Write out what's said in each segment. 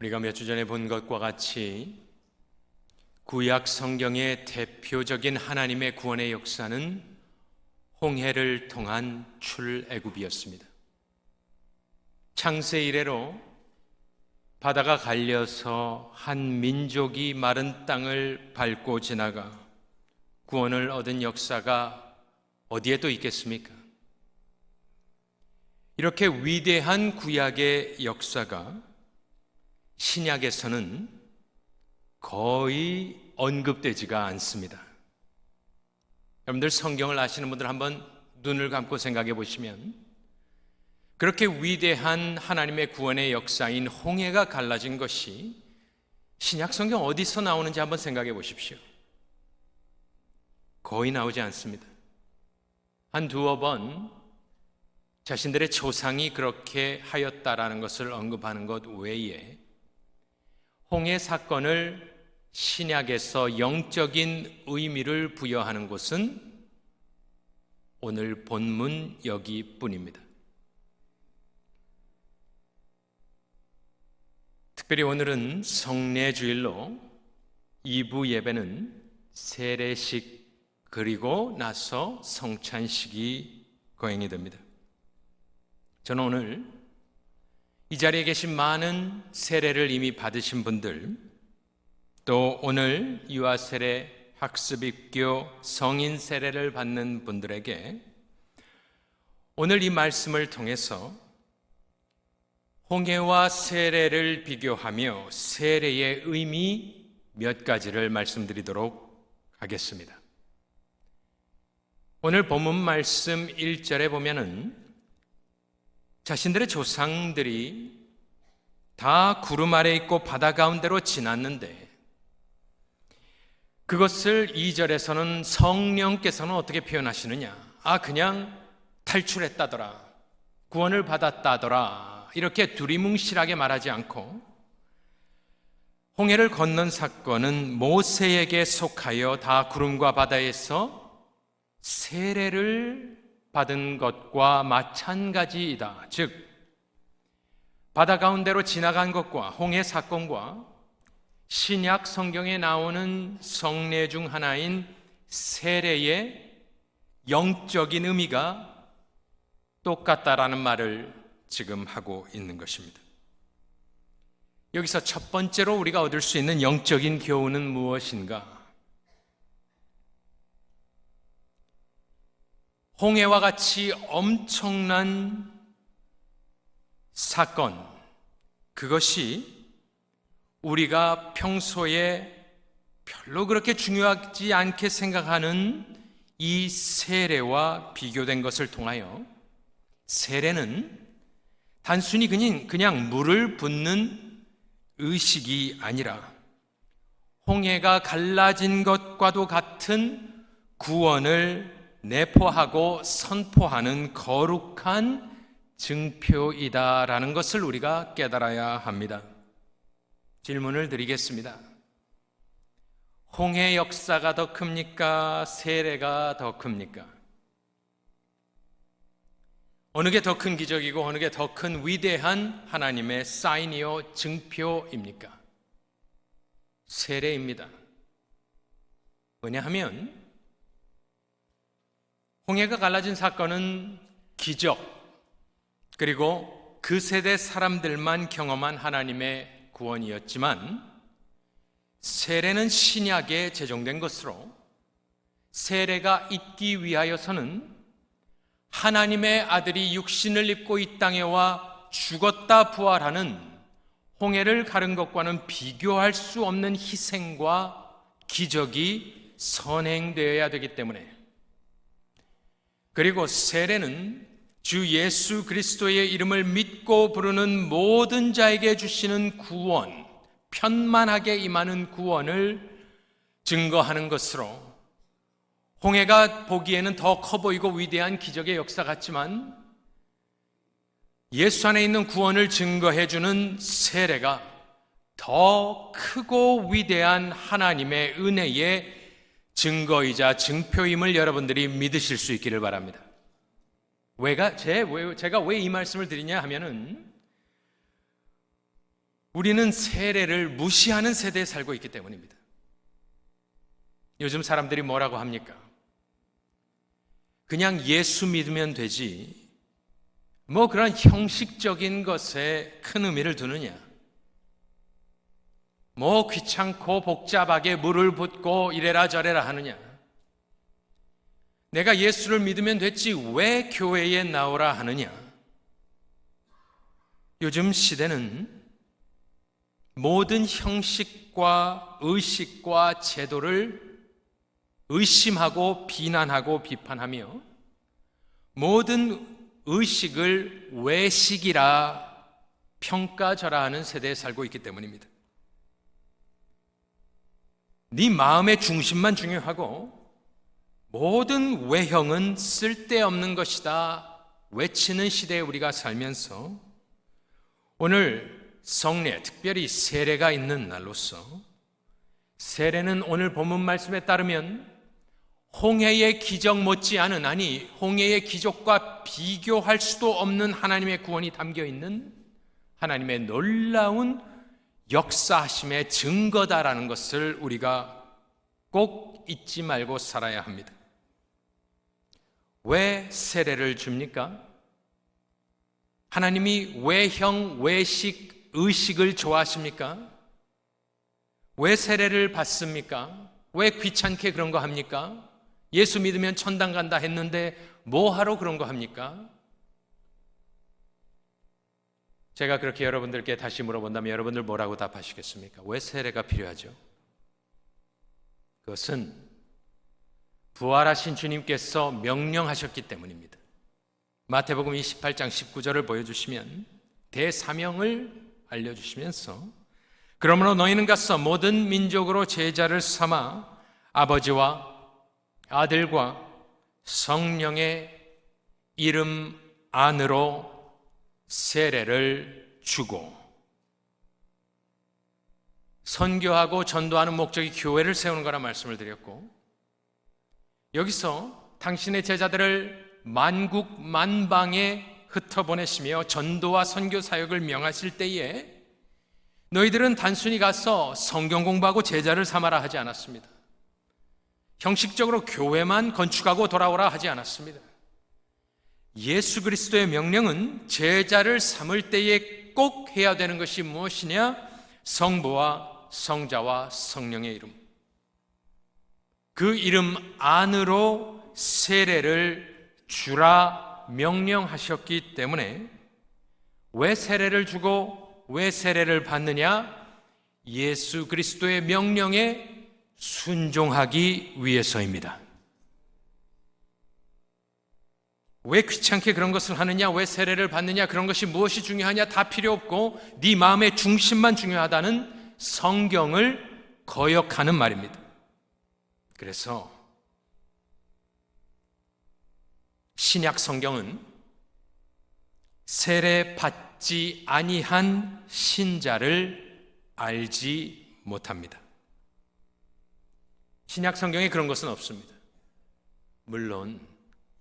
우리가 몇 주 전에 본 것과 같이 구약 성경의 대표적인 하나님의 구원의 역사는 홍해를 통한 출애굽이었습니다. 창세 이래로 바다가 갈려서 한 민족이 마른 땅을 밟고 지나가 구원을 얻은 역사가 어디에 또 있겠습니까? 이렇게 위대한 구약의 역사가 신약에서는 거의 언급되지가 않습니다. 여러분들 성경을 아시는 분들 한번 눈을 감고 생각해 보시면 그렇게 위대한 하나님의 구원의 역사인 홍해가 갈라진 것이 신약 성경 어디서 나오는지 한번 생각해 보십시오. 거의 나오지 않습니다. 한 두어 번 자신들의 조상이 그렇게 하였다라는 것을 언급하는 것 외에 홍해 사건을 신약에서 영적인 의미를 부여하는 곳은 오늘 본문 여기뿐입니다. 특별히 오늘은 성례 주일로 2부 예배는 세례식 그리고 나서 성찬식이 거행이 됩니다. 저는 오늘 이 자리에 계신 많은 세례를 이미 받으신 분들, 또 오늘 유아 세례 학습 입교 성인 세례를 받는 분들에게 오늘 이 말씀을 통해서 홍해와 세례를 비교하며 세례의 의미 몇 가지를 말씀드리도록 하겠습니다. 오늘 본문 말씀 1절에 보면은 자신들의 조상들이 다 구름 아래 있고 바다 가운데로 지났는데 그것을 2절에서는 성령께서는 어떻게 표현하시느냐? 아, 그냥 탈출했다더라. 구원을 받았다더라. 이렇게 두리뭉실하게 말하지 않고 홍해를 건넌 사건은 모세에게 속하여 다 구름과 바다에서 세례를 받은 것과 마찬가지이다. 즉, 바다 가운데로 지나간 것과 홍해 사건과 신약 성경에 나오는 성례 중 하나인 세례의 영적인 의미가 똑같다라는 말을 지금 하고 있는 것입니다. 여기서 첫 번째로 우리가 얻을 수 있는 영적인 교훈은 무엇인가? 홍해와 같이 엄청난 사건, 그것이 우리가 평소에 별로 그렇게 중요하지 않게 생각하는 이 세례와 비교된 것을 통하여 세례는 단순히 그냥, 그냥 물을 붓는 의식이 아니라 홍해가 갈라진 것과도 같은 구원을 내포하고 선포하는 거룩한 증표이다라는 것을 우리가 깨달아야 합니다. 질문을 드리겠습니다. 홍해 역사가 더 큽니까? 세례가 더 큽니까? 어느 게 더 큰 기적이고 어느 게 더 큰 위대한 하나님의 사인이요 증표입니까? 세례입니다. 왜냐하면 홍해가 갈라진 사건은 기적, 그리고 그 세대 사람들만 경험한 하나님의 구원이었지만, 세례는 신약에 제정된 것으로, 세례가 있기 위하여서는 하나님의 아들이 육신을 입고 이 땅에 와 죽었다 부활하는 홍해를 가른 것과는 비교할 수 없는 희생과 기적이 선행되어야 되기 때문에 그리고 세례는 주 예수 그리스도의 이름을 믿고 부르는 모든 자에게 주시는 구원, 편만하게 임하는 구원을 증거하는 것으로 홍해가 보기에는 더 커 보이고 위대한 기적의 역사 같지만 예수 안에 있는 구원을 증거해 주는 세례가 더 크고 위대한 하나님의 은혜의 증거이자 증표임을 여러분들이 믿으실 수 있기를 바랍니다. 왜가 제 왜, 제가 왜 이 말씀을 드리냐 하면은 우리는 세례를 무시하는 세대에 살고 있기 때문입니다. 요즘 사람들이 뭐라고 합니까? 그냥 예수 믿으면 되지. 뭐 그런 형식적인 것에 큰 의미를 두느냐? 뭐 귀찮고 복잡하게 물을 붓고 이래라 저래라 하느냐? 내가 예수를 믿으면 됐지 왜 교회에 나오라 하느냐? 요즘 시대는 모든 형식과 의식과 제도를 의심하고 비난하고 비판하며 모든 의식을 외식이라 평가절하하는 세대에 살고 있기 때문입니다. 네 마음의 중심만 중요하고 모든 외형은 쓸데없는 것이다 외치는 시대에 우리가 살면서 오늘 성례, 특별히 세례가 있는 날로서 세례는 오늘 본문 말씀에 따르면 홍해의 기적 못지않은 아니 홍해의 기적과 비교할 수도 없는 하나님의 구원이 담겨 있는 하나님의 놀라운 역사하심의 증거다라는 것을 우리가 꼭 잊지 말고 살아야 합니다. 왜 세례를 줍니까? 하나님이 외형, 외식, 의식을 좋아하십니까? 왜 세례를 받습니까? 왜 귀찮게 그런 거 합니까? 예수 믿으면 천당 간다 했는데 뭐 하러 그런 거 합니까? 제가 그렇게 여러분들께 다시 물어본다면 여러분들 뭐라고 답하시겠습니까? 왜 세례가 필요하죠? 그것은 부활하신 주님께서 명령하셨기 때문입니다. 마태복음 28장 19절을 보여주시면 대사명을 알려주시면서 그러므로 너희는 가서 모든 민족으로 제자를 삼아 아버지와 아들과 성령의 이름 안으로 세례를 주고 선교하고 전도하는 목적이 교회를 세우는 거라 말씀을 드렸고 여기서 당신의 제자들을 만국 만방에 흩어보내시며 전도와 선교 사역을 명하실 때에 너희들은 단순히 가서 성경 공부하고 제자를 삼아라 하지 않았습니다. 형식적으로 교회만 건축하고 돌아오라 하지 않았습니다. 예수 그리스도의 명령은 제자를 삼을 때에 꼭 해야 되는 것이 무엇이냐? 성부와 성자와 성령의 이름. 그 이름 안으로 세례를 주라 명령하셨기 때문에 왜 세례를 주고 왜 세례를 받느냐? 예수 그리스도의 명령에 순종하기 위해서입니다. 왜 귀찮게 그런 것을 하느냐? 왜 세례를 받느냐? 그런 것이 무엇이 중요하냐? 다 필요 없고 네 마음의 중심만 중요하다는 성경을 거역하는 말입니다. 그래서 신약 성경은 세례 받지 아니한 신자를 알지 못합니다. 신약 성경에 그런 것은 없습니다. 물론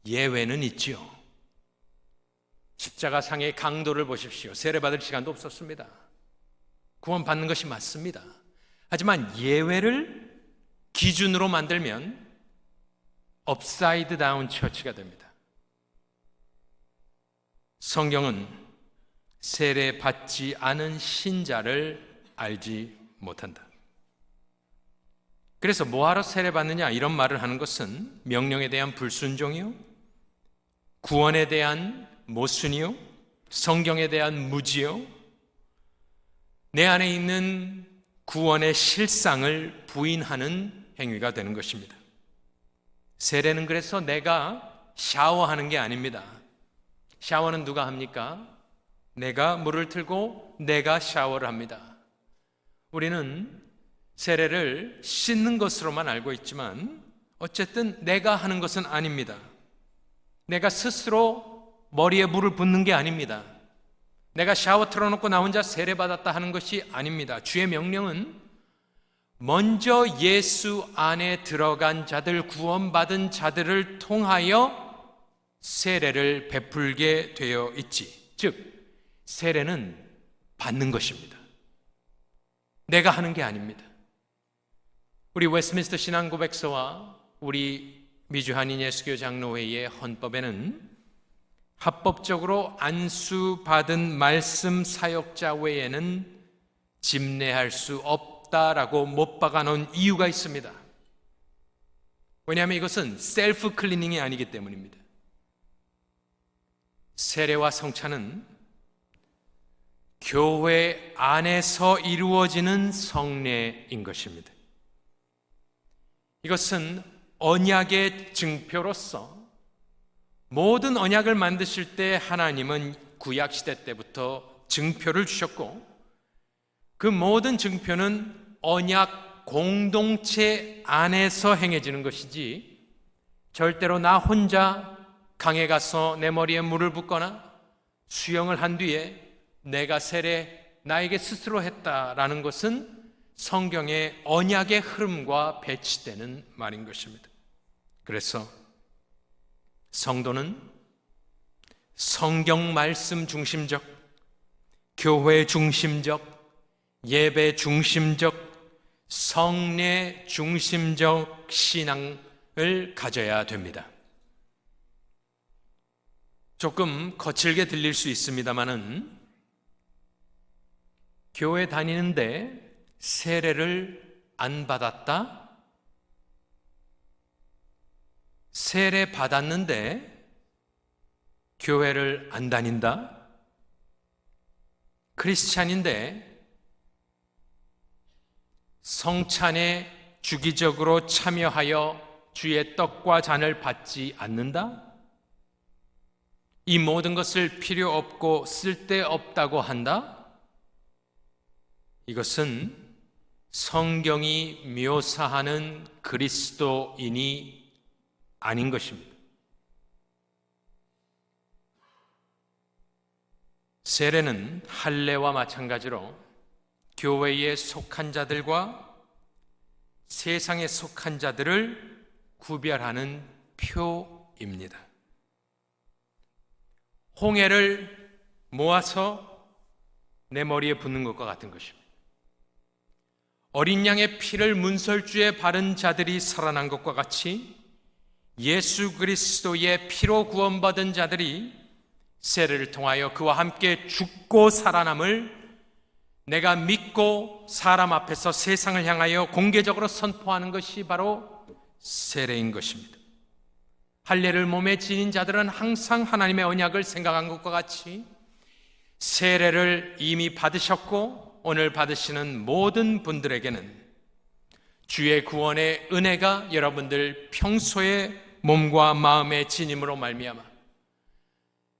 예외는 있지요. 십자가 상의 강도를 보십시오. 세례받을 시간도 없었습니다. 구원받는 것이 맞습니다. 하지만 예외를 기준으로 만들면 업사이드 다운 처치가 됩니다. 성경은 세례 받지 않은 신자를 알지 못한다. 그래서 뭐하러 세례 받느냐 이런 말을 하는 것은 명령에 대한 불순종이요, 구원에 대한 모순이요, 성경에 대한 무지요, 내 안에 있는 구원의 실상을 부인하는 행위가 되는 것입니다. 세례는 그래서 내가 샤워하는 게 아닙니다. 샤워는 누가 합니까? 내가 물을 틀고 내가 샤워를 합니다. 우리는 세례를 씻는 것으로만 알고 있지만 어쨌든 내가 하는 것은 아닙니다. 내가 스스로 머리에 물을 붓는 게 아닙니다. 내가 샤워 틀어놓고 나 혼자 세례받았다 하는 것이 아닙니다. 주의 명령은 먼저 예수 안에 들어간 자들, 구원받은 자들을 통하여 세례를 베풀게 되어 있지. 즉, 세례는 받는 것입니다. 내가 하는 게 아닙니다. 우리 웨스민스터 신앙 고백서와 우리 미주 한인 예수교 장로회의 헌법에는 합법적으로 안수받은 말씀 사역자 외에는 집례할 수 없다라고 못 박아 놓은 이유가 있습니다. 왜냐하면 이것은 셀프 클리닝이 아니기 때문입니다. 세례와 성찬은 교회 안에서 이루어지는 성례인 것입니다. 이것은 언약의 증표로서 모든 언약을 만드실 때 하나님은 구약 시대 때부터 증표를 주셨고 그 모든 증표는 언약 공동체 안에서 행해지는 것이지 절대로 나 혼자 강에 가서 내 머리에 물을 붓거나 수영을 한 뒤에 내가 세례 나에게 스스로 했다라는 것은 성경의 언약의 흐름과 배치되는 말인 것입니다. 그래서 성도는 성경 말씀 중심적, 교회 중심적, 예배 중심적, 성례 중심적 신앙을 가져야 됩니다. 조금 거칠게 들릴 수 있습니다만은 교회 다니는데 세례를 안 받았다? 세례 받았는데 교회를 안 다닌다? 크리스찬인데 성찬에 주기적으로 참여하여 주의 떡과 잔을 받지 않는다? 이 모든 것을 필요 없고 쓸데 없다고 한다? 이것은 성경이 묘사하는 그리스도인이 아닌 것입니다. 세례는 할례와 마찬가지로 교회에 속한 자들과 세상에 속한 자들을 구별하는 표입니다. 홍해를 모아서 내 머리에 붓는 것과 같은 것입니다. 어린 양의 피를 문설주에 바른 자들이 살아난 것과 같이 예수 그리스도의 피로 구원받은 자들이 세례를 통하여 그와 함께 죽고 살아남을 내가 믿고 사람 앞에서 세상을 향하여 공개적으로 선포하는 것이 바로 세례인 것입니다. 할례를 몸에 지닌 자들은 항상 하나님의 언약을 생각한 것과 같이 세례를 이미 받으셨고 오늘 받으시는 모든 분들에게는 주의 구원의 은혜가 여러분들 평소의 몸과 마음의 진임으로 말미암아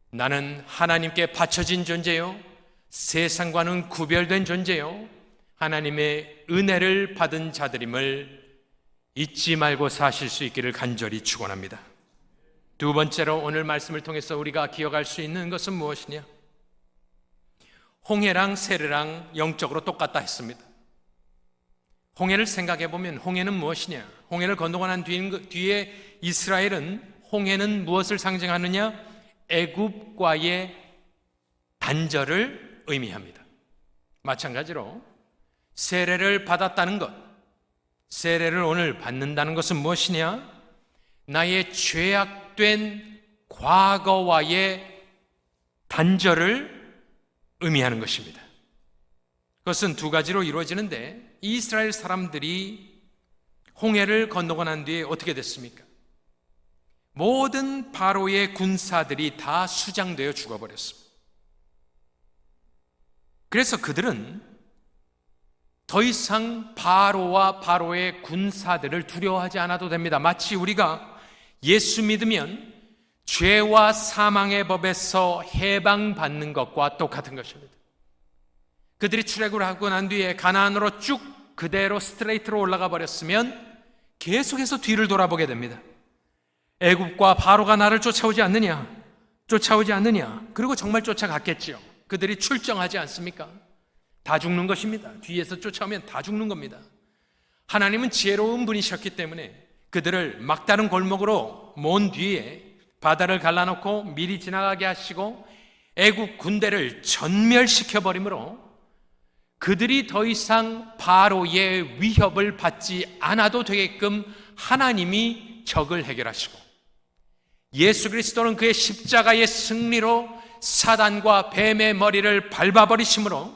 나는 하나님께 바쳐진 존재요 세상과는 구별된 존재요 하나님의 은혜를 받은 자들임을 잊지 말고 사실 수 있기를 간절히 축원합니다. 두 번째로 오늘 말씀을 통해서 우리가 기억할 수 있는 것은 무엇이냐? 홍해랑 세례랑 영적으로 똑같다 했습니다. 홍해를 생각해 보면 홍해는 무엇이냐? 홍해를 건너고 난 뒤에 이스라엘은 홍해는 무엇을 상징하느냐? 애굽과의 단절을 의미합니다. 마찬가지로 세례를 받았다는 것, 세례를 오늘 받는다는 것은 무엇이냐? 나의 죄악된 과거와의 단절을 의미하는 것입니다. 그것은 두 가지로 이루어지는데 이스라엘 사람들이 홍해를 건너고 난 뒤에 어떻게 됐습니까? 모든 바로의 군사들이 다 수장되어 죽어버렸습니다. 그래서 그들은 더 이상 바로와 바로의 군사들을 두려워하지 않아도 됩니다. 마치 우리가 예수 믿으면 죄와 사망의 법에서 해방받는 것과 똑같은 것입니다. 그들이 출애굽을 하고 난 뒤에 가나안으로 쭉 그대로 스트레이트로 올라가 버렸으면 계속해서 뒤를 돌아보게 됩니다. 애굽과 바로가 나를 쫓아오지 않느냐? 쫓아오지 않느냐? 그리고 정말 쫓아갔겠지요. 그들이 출정하지 않습니까? 다 죽는 것입니다. 뒤에서 쫓아오면 다 죽는 겁니다. 하나님은 지혜로운 분이셨기 때문에 그들을 막다른 골목으로 먼 뒤에 바다를 갈라놓고 미리 지나가게 하시고 애국 군대를 전멸시켜 버림으로 그들이 더 이상 바로의 위협을 받지 않아도 되게끔 하나님이 적을 해결하시고 예수 그리스도는 그의 십자가의 승리로 사단과 뱀의 머리를 밟아버리심으로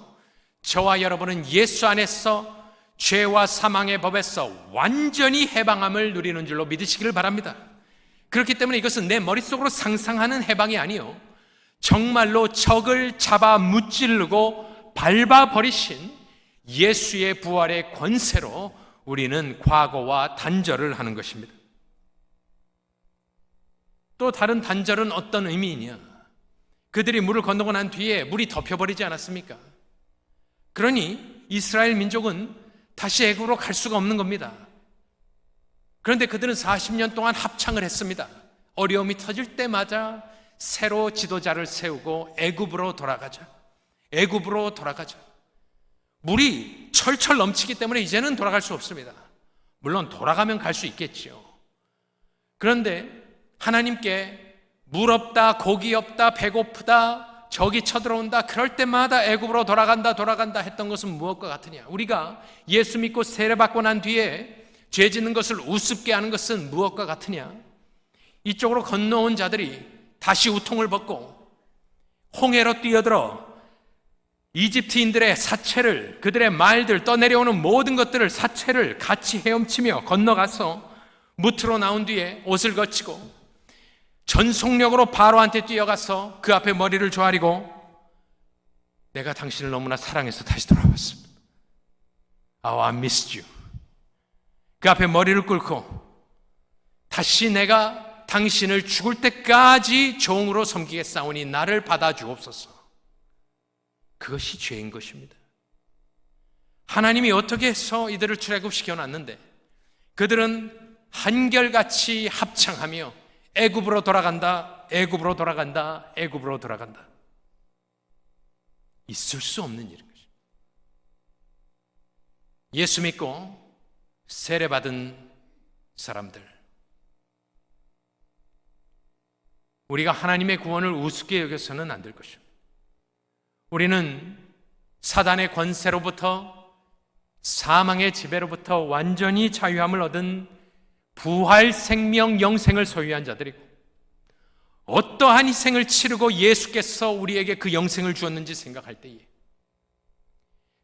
저와 여러분은 예수 안에서 죄와 사망의 법에서 완전히 해방함을 누리는 줄로 믿으시기를 바랍니다. 그렇기 때문에 이것은 내 머릿속으로 상상하는 해방이 아니요. 정말로 적을 잡아 무찌르고 밟아 버리신 예수의 부활의 권세로 우리는 과거와 단절을 하는 것입니다. 또 다른 단절은 어떤 의미이냐? 그들이 물을 건너고 난 뒤에 물이 덮여버리지 않았습니까? 그러니 이스라엘 민족은 다시 애굽으로 갈 수가 없는 겁니다. 그런데 그들은 40년 동안 합창을 했습니다. 어려움이 터질 때마다 새로 지도자를 세우고 애굽으로 돌아가자. 애굽으로 돌아가자. 물이 철철 넘치기 때문에 이제는 돌아갈 수 없습니다. 물론 돌아가면 갈 수 있겠지요. 그런데 하나님께 물 없다, 고기 없다, 배고프다, 적이 쳐들어온다. 그럴 때마다 애굽으로 돌아간다, 돌아간다 했던 것은 무엇과 같으냐? 우리가 예수 믿고 세례받고 난 뒤에 죄 짓는 것을 우습게 하는 것은 무엇과 같으냐? 이쪽으로 건너온 자들이 다시 우통을 벗고 홍해로 뛰어들어 이집트인들의 사체를 그들의 말들 떠내려오는 모든 것들을 사체를 같이 헤엄치며 건너가서 무트로 나온 뒤에 옷을 거치고 전속력으로 바로한테 뛰어가서 그 앞에 머리를 조아리고 내가 당신을 너무나 사랑해서 다시 돌아왔습니다. I missed you. 그 앞에 머리를 꿇고 다시 내가 당신을 죽을 때까지 종으로 섬기겠사오니 나를 받아 주옵소서. 그것이 죄인 것입니다. 하나님이 어떻게 해서 이들을 출애굽시켜 놨는데 그들은 한결같이 합창하며 애굽으로 돌아간다. 애굽으로 돌아간다. 애굽으로 돌아간다. 있을 수 없는 일인 것입니다. 예수 믿고 세례 받은 사람들 우리가 하나님의 구원을 우습게 여겨서는 안 될 것입니다. 우리는 사단의 권세로부터 사망의 지배로부터 완전히 자유함을 얻은 부활 생명 영생을 소유한 자들이고 어떠한 희생을 치르고 예수께서 우리에게 그 영생을 주었는지 생각할 때에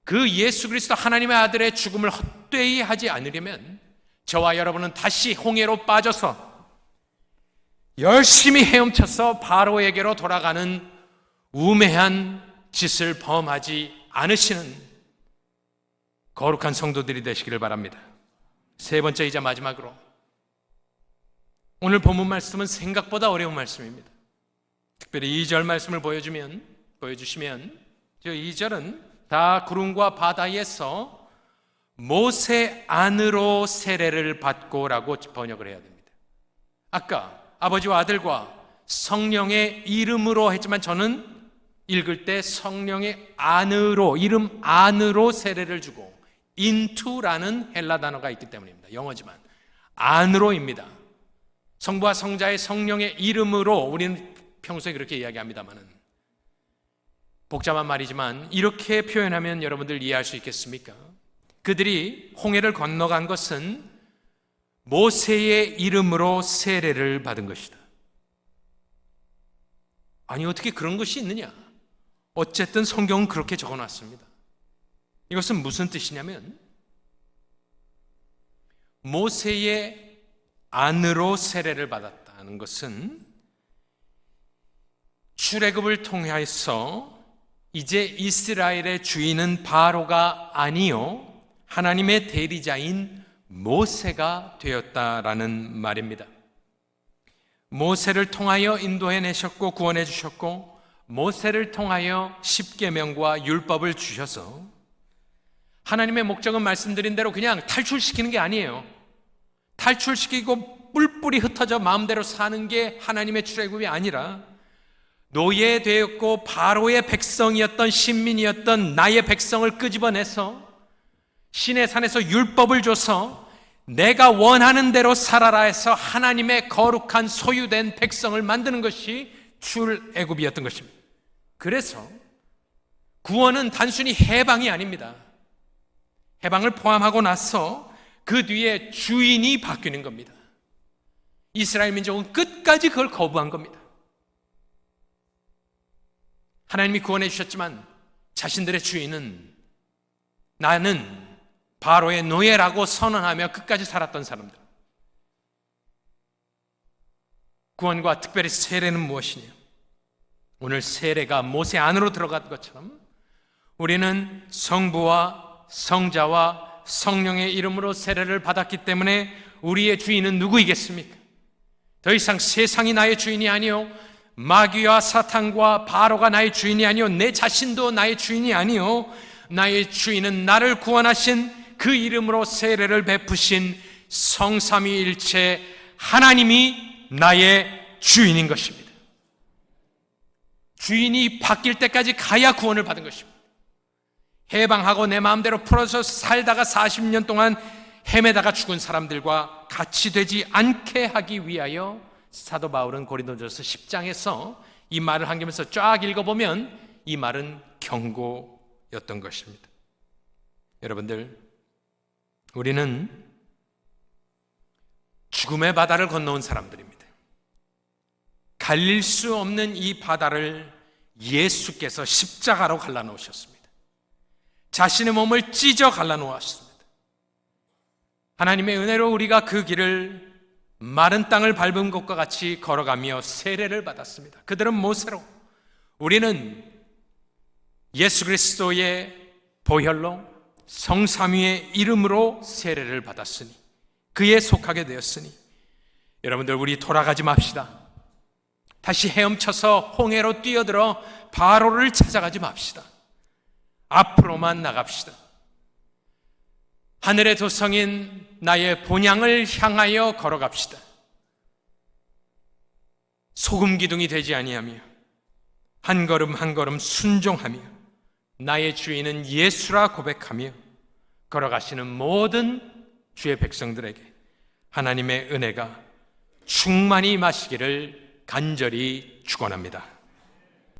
그 예수 그리스도 하나님의 아들의 죽음을 헛되이 하지 않으려면 저와 여러분은 다시 홍해로 빠져서 열심히 헤엄쳐서 바로에게로 돌아가는 우매한 짓을 범하지 않으시는 거룩한 성도들이 되시기를 바랍니다. 세 번째이자 마지막으로 오늘 본문 말씀은 생각보다 어려운 말씀입니다. 특별히 2절 말씀을 보여주면 보여주시면 저 2절은 다 구름과 바다에서 모세 안으로 세례를 받고라고 번역을 해야 됩니다. 아까 아버지와 아들과 성령의 이름으로 했지만 저는 읽을 때 성령의 안으로 이름 안으로 세례를 주고 into라는 헬라 단어가 있기 때문입니다. 영어지만 안으로입니다. 성부와 성자의 성령의 이름으로 우리는 평소에 그렇게 이야기합니다만은 복잡한 말이지만 이렇게 표현하면 여러분들 이해할 수 있겠습니까? 그들이 홍해를 건너간 것은 모세의 이름으로 세례를 받은 것이다. 아니 어떻게 그런 것이 있느냐? 어쨌든 성경은 그렇게 적어 놨습니다. 이것은 무슨 뜻이냐면 모세의 안으로 세례를 받았다는 것은 출애굽을 통해서 이제 이스라엘의 주인은 바로가 아니요 하나님의 대리자인 모세가 되었다라는 말입니다. 모세를 통하여 인도해 내셨고 구원해 주셨고 모세를 통하여 십계명과 율법을 주셔서 하나님의 목적은 말씀드린 대로 그냥 탈출시키는 게 아니에요. 탈출시키고 뿔뿔이 흩어져 마음대로 사는 게 하나님의 출애굽이 아니라 노예되었고 바로의 백성이었던 신민이었던 나의 백성을 끄집어내서 신의 산에서 율법을 줘서 내가 원하는 대로 살아라 해서 하나님의 거룩한 소유된 백성을 만드는 것이 출애굽이었던 것입니다. 그래서 구원은 단순히 해방이 아닙니다. 해방을 포함하고 나서 그 뒤에 주인이 바뀌는 겁니다. 이스라엘 민족은 끝까지 그걸 거부한 겁니다. 하나님이 구원해 주셨지만 자신들의 주인은 나는 바로의 노예라고 선언하며 끝까지 살았던 사람들. 구원과 특별히 세례는 무엇이냐? 오늘 세례가 모세 안으로 들어간 것처럼 우리는 성부와 성자와 성령의 이름으로 세례를 받았기 때문에 우리의 주인은 누구이겠습니까? 더 이상 세상이 나의 주인이 아니요 마귀와 사탄과 바로가 나의 주인이 아니요 내 자신도 나의 주인이 아니요 나의 주인은 나를 구원하신 그 이름으로 세례를 베푸신 성삼위일체 하나님이 나의 주인인 것입니다. 주인이 바뀔 때까지 가야 구원을 받은 것입니다. 해방하고 내 마음대로 풀어서 살다가 40년 동안 헤매다가 죽은 사람들과 같이 되지 않게 하기 위하여 사도 바울은 고린도전서 10장에서 이 말을 한겨면서 쫙 읽어보면 이 말은 경고였던 것입니다. 여러분들, 우리는 죽음의 바다를 건너온 사람들입니다. 갈릴 수 없는 이 바다를 예수께서 십자가로 갈라놓으셨습니다. 자신의 몸을 찢어 갈라놓았습니다. 하나님의 은혜로 우리가 그 길을 마른 땅을 밟은 것과 같이 걸어가며 세례를 받았습니다. 그들은 모세로 우리는 예수 그리스도의 보혈로 성삼위의 이름으로 세례를 받았으니 그에 속하게 되었으니 여러분들 우리 돌아가지 맙시다. 다시 헤엄쳐서 홍해로 뛰어들어 바로를 찾아가지 맙시다. 앞으로만 나갑시다. 하늘의 도성인 나의 본향을 향하여 걸어갑시다. 소금 기둥이 되지 아니하며 한 걸음 한 걸음 순종하며 나의 주인은 예수라 고백하며 걸어가시는 모든 주의 백성들에게 하나님의 은혜가 충만히 마시기를 간절히 축원합니다.